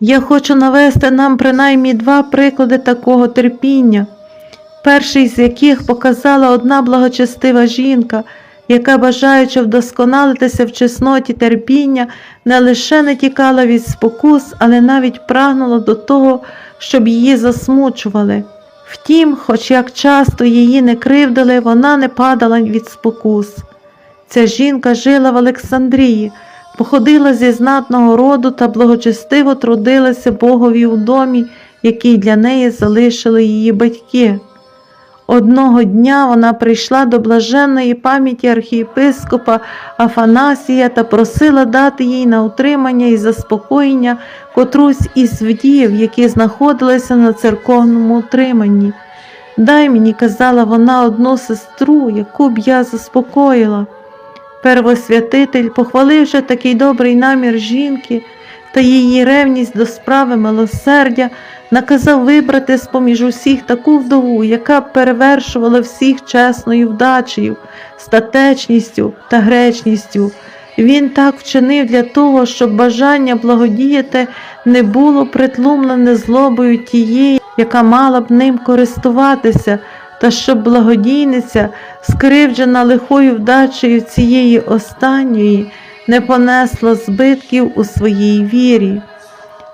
Я хочу навести нам принаймні два приклади такого терпіння, перший з яких показала одна благочестива жінка, яка, бажаючи вдосконалитися в чесноті терпіння, не лише не тікала від спокус, але навіть прагнула до того, щоб її засмучували. Втім, хоч як часто її не кривдили, вона не падала від спокус. Ця жінка жила в Олександрії, походила зі знатного роду та благочестиво трудилася Богові у домі, який для неї залишили її батьки. Одного дня вона прийшла до блаженної пам'яті архієпископа Афанасія та просила дати їй на утримання і заспокоєння котрусь із вдів, які знаходилися на церковному утриманні. Дай мені, казала вона, одну сестру, яку б я заспокоїла. Первосвятитель, похваливши такий добрий намір жінки та її ревність до справи милосердя, наказав вибрати з поміж усіх таку вдову, яка перевершувала всіх чесною вдачею, статечністю та гречністю. Він так вчинив для того, щоб бажання благодіяти не було притлумлене злобою тієї, яка мала б ним користуватися, та щоб благодійниця, скривджена лихою вдачею цієї останньої, не понесла збитків у своїй вірі.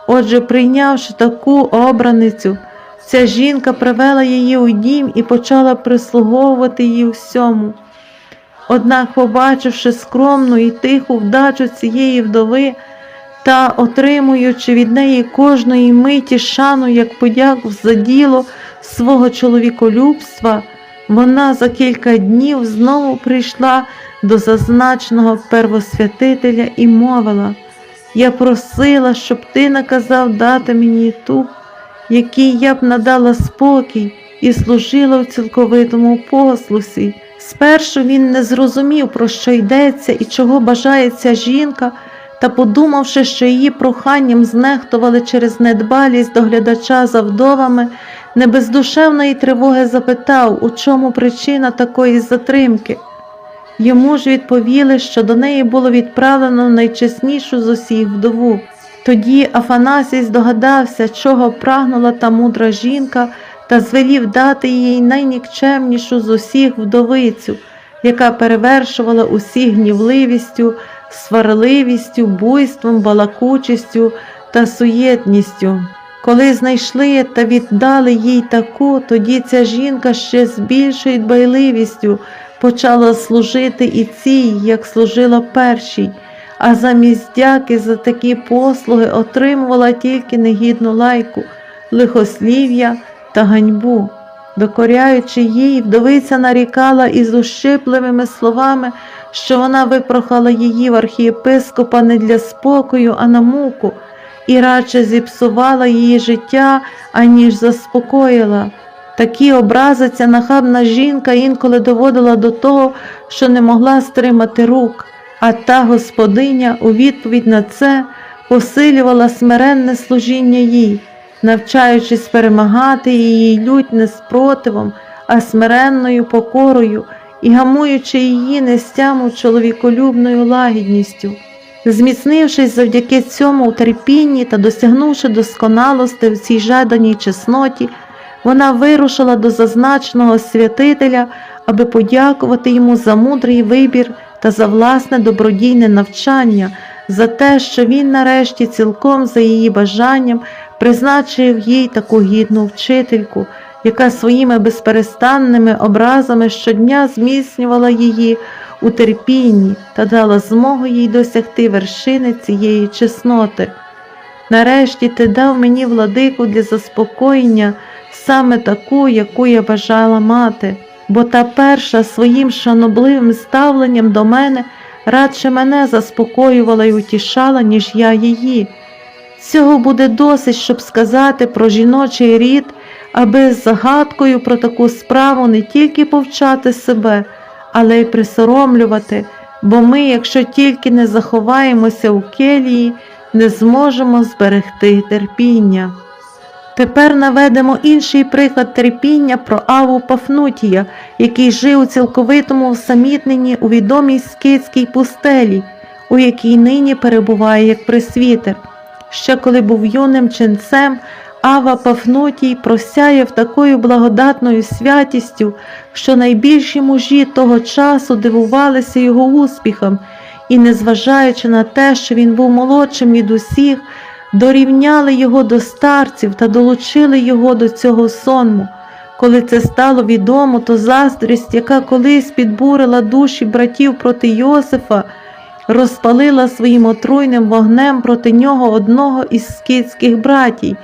Отже, прийнявши таку обраницю, ця жінка привела її у дім і почала прислуговувати їй всьому. Однак, побачивши скромну і тиху вдачу цієї вдови та отримуючи від неї кожної миті шану як подяку за діло свого чоловіколюбства, вона за кілька днів знову прийшла до зазначеного первосвятителя і мовила Я просила, щоб ти наказав дати мені ту, якій я б надала спокій і служила в цілковитому послусі. Спершу він не зрозумів, про що йдеться і чого бажає ця жінка, та, подумавши, що її проханням знехтували через недбалість доглядача за вдовами, не без душевної тривоги запитав, у чому причина такої затримки. Йому ж відповіли, що до неї було відправлено найчеснішу з усіх вдову. Тоді Афанасій здогадався, чого прагнула та мудра жінка, та звелів дати їй найнікчемнішу з усіх вдовицю, яка перевершувала усіх гнівливістю, сварливістю, буйством, балакучістю та суєтністю. Коли знайшли та віддали їй таку, тоді ця жінка ще з більшою дбайливістю почала служити і цій, як служила першій, а замість дяки за такі послуги отримувала тільки негідну лайку, лихослів'я та ганьбу. Докоряючи їй, вдовиця нарікала із ущипливими словами, що вона випрохала її в архієпископа не для спокою, а на муку, і радше зіпсувала її життя, аніж заспокоїла. Такі образи ця нахабна жінка інколи доводила до того, що не могла стримати рук, а та господиня у відповідь на це посилювала смиренне служіння їй, навчаючись перемагати її лють не спротивом, а смиренною покорою і гамуючи її нестяму чоловіколюбною лагідністю. Зміцнившись завдяки цьому у терпінні та досягнувши досконалости в цій жаданій чесноті, вона вирушила до зазначеного святителя, аби подякувати йому за мудрий вибір та за власне добродійне навчання, за те, що він нарешті цілком за її бажанням призначив їй таку гідну вчительку, яка своїми безперестанними образами щодня зміцнювала її у терпінні та дала змогу їй досягти вершини цієї чесноти. Нарешті ти дав мені владику для заспокоєння саме таку, яку я бажала мати, бо та перша своїм шанобливим ставленням до мене радше мене заспокоювала і утішала, ніж я її. Цього буде досить, щоб сказати про жіночий рід, аби з загадкою про таку справу не тільки повчати себе, але й присоромлювати, бо ми, якщо тільки не заховаємося у келії, не зможемо зберегти терпіння. Тепер наведемо інший приклад терпіння про Аву Пафнутія, який жив у цілковитому усамітненні у відомій скитській пустелі, у якій нині перебуває як пресвітер. Ще коли був юним ченцем, Ава Пафнутій просяяв такою благодатною святістю, що найбільші мужі того часу дивувалися його успіхам і, незважаючи на те, що він був молодшим від усіх, дорівняли його до старців та долучили його до цього сонму. Коли це стало відомо, то заздрість, яка колись підбурила душі братів проти Йосифа, розпалила своїм отруйним вогнем проти нього одного із скітських братій,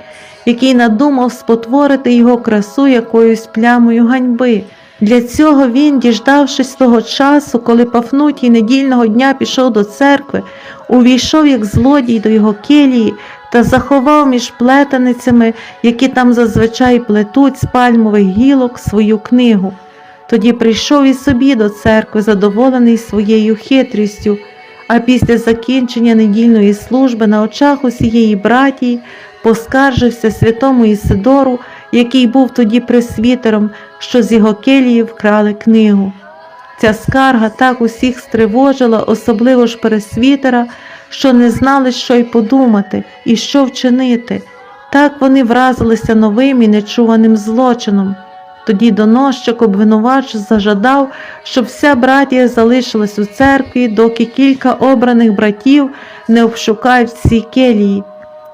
який надумав спотворити його красу якоюсь плямою ганьби. Для цього він, діждавшись того часу, коли Пафнутій недільного дня пішов до церкви, увійшов як злодій до його келії та заховав між плетеницями, які там зазвичай плетуть з пальмових гілок, свою книгу. Тоді прийшов і собі до церкви, задоволений своєю хитрістю, а після закінчення недільної служби на очах усієї братії поскаржився святому Ісидору, який був тоді пресвітером, що з його келії вкрали книгу. Ця скарга так усіх стривожила, особливо ж пресвітера, що не знали, що й подумати, і що вчинити. Так вони вразилися новим і нечуваним злочином. Тоді доносчик обвинувач зажадав, щоб вся братія залишилась у церкві, доки кілька обраних братів не обшукають всі келії.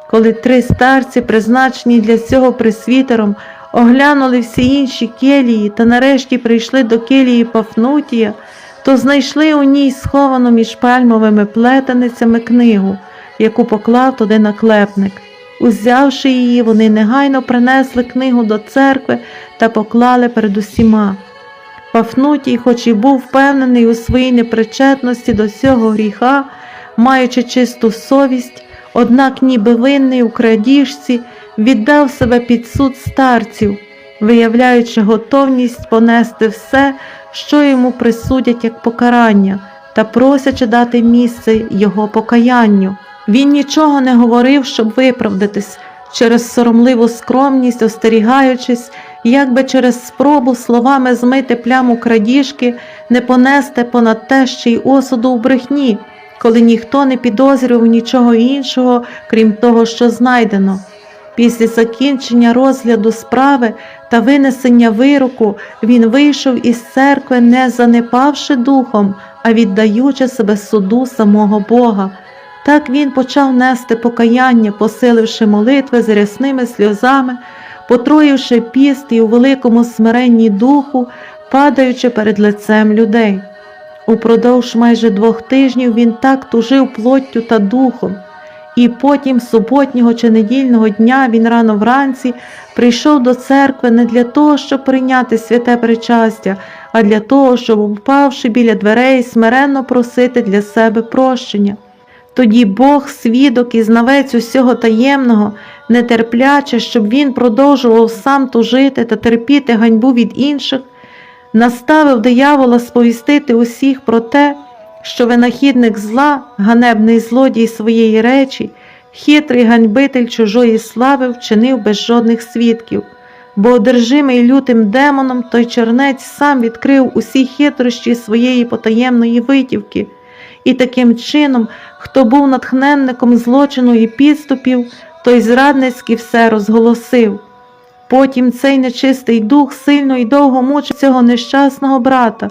Коли три старці, призначені для цього пресвітером, оглянули всі інші келії та нарешті прийшли до келії Пафнутія, то знайшли у ній сховану між пальмовими плетеницями книгу, яку поклав туди наклепник. Узявши її, вони негайно принесли книгу до церкви та поклали перед усіма. Пафнутій, хоч і був впевнений у своїй непричетності до цього гріха, маючи чисту совість, однак ніби винний у крадіжці, віддав себе під суд старців, виявляючи готовність понести все, що йому присудять як покарання, та просячи дати місце його покаянню. Він нічого не говорив, щоб виправдатись, через соромливу скромність, остерігаючись, як би через спробу словами змити пляму крадіжки, не понести понад те ще й осуду у брехні, коли ніхто не підозрював нічого іншого, крім того, що знайдено. Після закінчення розгляду справи та винесення вироку він вийшов із церкви, не занепавши духом, а віддаючи себе суду самого Бога. Так він почав нести покаяння, посиливши молитви з рясними сльозами, потроївши піст і у великому смиренні духу, падаючи перед лицем людей. Упродовж майже двох тижнів він так тужив плоттю та духом, і потім, суботнього чи недільного дня, він рано вранці прийшов до церкви не для того, щоб прийняти святе причастя, а для того, щоб, упавши біля дверей, смиренно просити для себе прощення. Тоді Бог, свідок і знавець усього таємного, нетерпляче, щоб він продовжував сам тужити та терпіти ганьбу від інших, наставив диявола сповістити усіх про те, що винахідник зла, ганебний злодій своєї речі, хитрий ганьбитель чужої слави вчинив без жодних свідків, бо одержимий лютим демоном той чернець сам відкрив усі хитрощі своєї потаємної витівки, і таким чином, хто був натхненником злочину і підступів, той зрадницьки все розголосив. Потім цей нечистий дух сильно і довго мучив цього нещасного брата,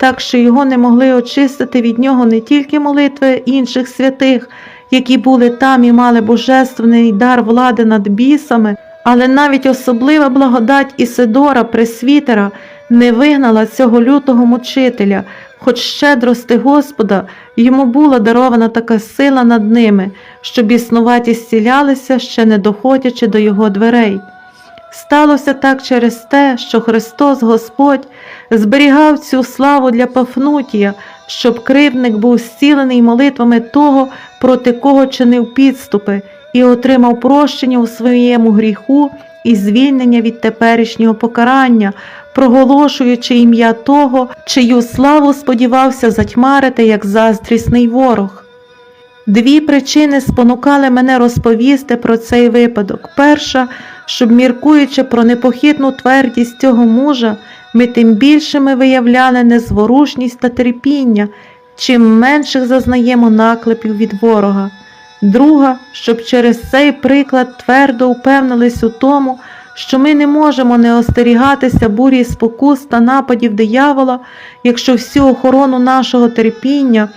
так що його не могли очистити від нього не тільки молитви інших святих, які були там і мали божественний дар влади над бісами, але навіть особлива благодать Ісидора, пресвітера, не вигнала цього лютого мучителя, хоч щедрости Господа йому була дарована така сила над ними, що біснуваті зцілялися, ще не доходячи до його дверей. Сталося так через те, що Христос Господь зберігав цю славу для Пафнутія, щоб кривдник був зцілений молитвами того, проти кого чинив підступи, і отримав прощення у своєму гріху і звільнення від теперішнього покарання, проголошуючи ім'я того, чию славу сподівався затьмарити як заздрісний ворог. Дві причини спонукали мене розповісти про цей випадок. Перша, щоб, міркуючи про непохитну твердість цього мужа, ми тим більшими виявляли незворушність та терпіння, чим менших зазнаємо наклепів від ворога. Друга, щоб через цей приклад твердо упевнились у тому, що ми не можемо не остерігатися бурі спокус та нападів диявола, якщо всю охорону нашого терпіння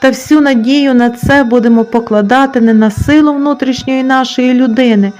та всю надію на це будемо покладати не на силу внутрішньої нашої людини,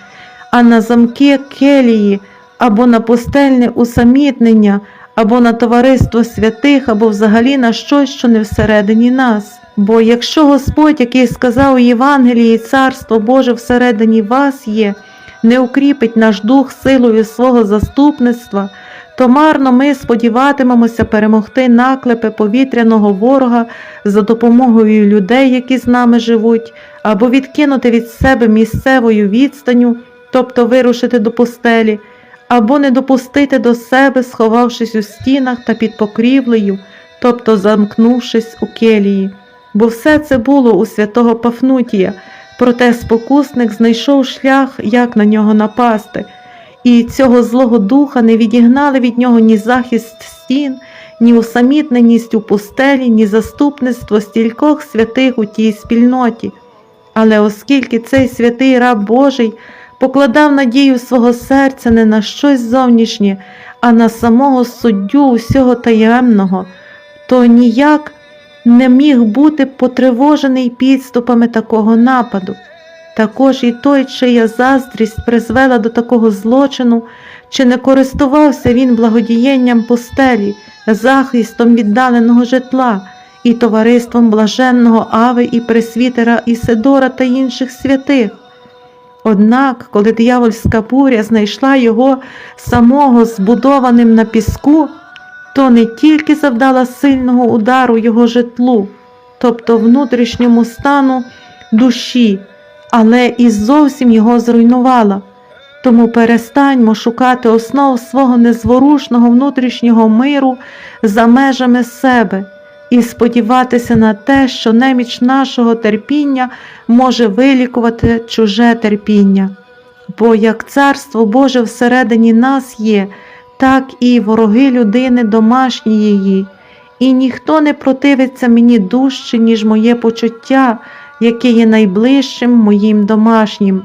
а на замки келії або на пустельне усамітнення, або на товариство святих, або взагалі на щось, що не всередині нас. Бо якщо Господь, який сказав у Євангелії, Царство Боже всередині вас є, не укріпить наш дух силою свого заступництва, то марно ми сподіватимемося перемогти наклепи повітряного ворога за допомогою людей, які з нами живуть, або відкинути від себе місцевою відстанню, тобто вирушити до пустелі, або не допустити до себе, сховавшись у стінах та під покрівлею, тобто замкнувшись у келії. Бо все це було у святого Пафнутія, проте спокусник знайшов шлях, як на нього напасти, і цього злого духа не відігнали від нього ні захист стін, ні усамітненість у пустелі, ні заступництво стількох святих у тій спільноті. Але оскільки цей святий раб Божий покладав надію свого серця не на щось зовнішнє, а на самого суддю усього таємного, то ніяк не міг бути потривожений підступами такого нападу. Також і той, чия заздрість призвела до такого злочину, чи не користувався він благодіянням пустелі, захистом віддаленого житла і товариством блаженного Ави і Пресвітера Ісидора та інших святих. Однак, коли диявольська буря знайшла його самого збудованим на піску, то не тільки завдала сильного удару його житлу, тобто внутрішньому стану душі, але і зовсім його зруйнувала. Тому перестаньмо шукати основ свого незворушного внутрішнього миру за межами себе і сподіватися на те, що неміч нашого терпіння може вилікувати чуже терпіння. Бо як Царство Боже всередині нас є, так і вороги людини домашні її, і ніхто не противиться мені дужче, ніж моє почуття, яке є найближчим моїм домашнім.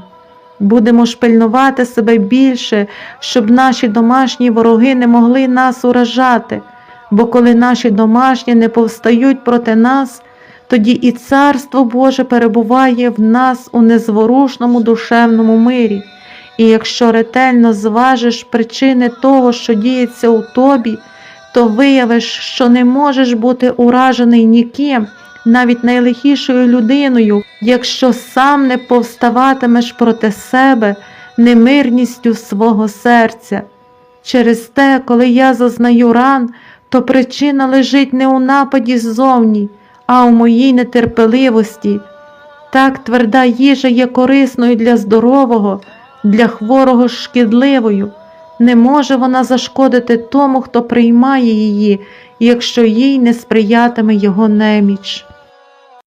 Будемо ж пильнувати себе більше, щоб наші домашні вороги не могли нас уражати, бо коли наші домашні не повстають проти нас, тоді і Царство Боже перебуває в нас у незворушному душевному мирі. І якщо ретельно зважиш причини того, що діється у тобі, то виявиш, що не можеш бути уражений ніким, навіть найлихішою людиною, якщо сам не повставатимеш проти себе немирністю свого серця. Через те, коли я зазнаю ран, то причина лежить не у нападі ззовні, а у моїй нетерпеливості. Так тверда їжа є корисною для здорового, для хворого шкідливою. Не може вона зашкодити тому, хто приймає її, якщо їй не сприятиме його неміч.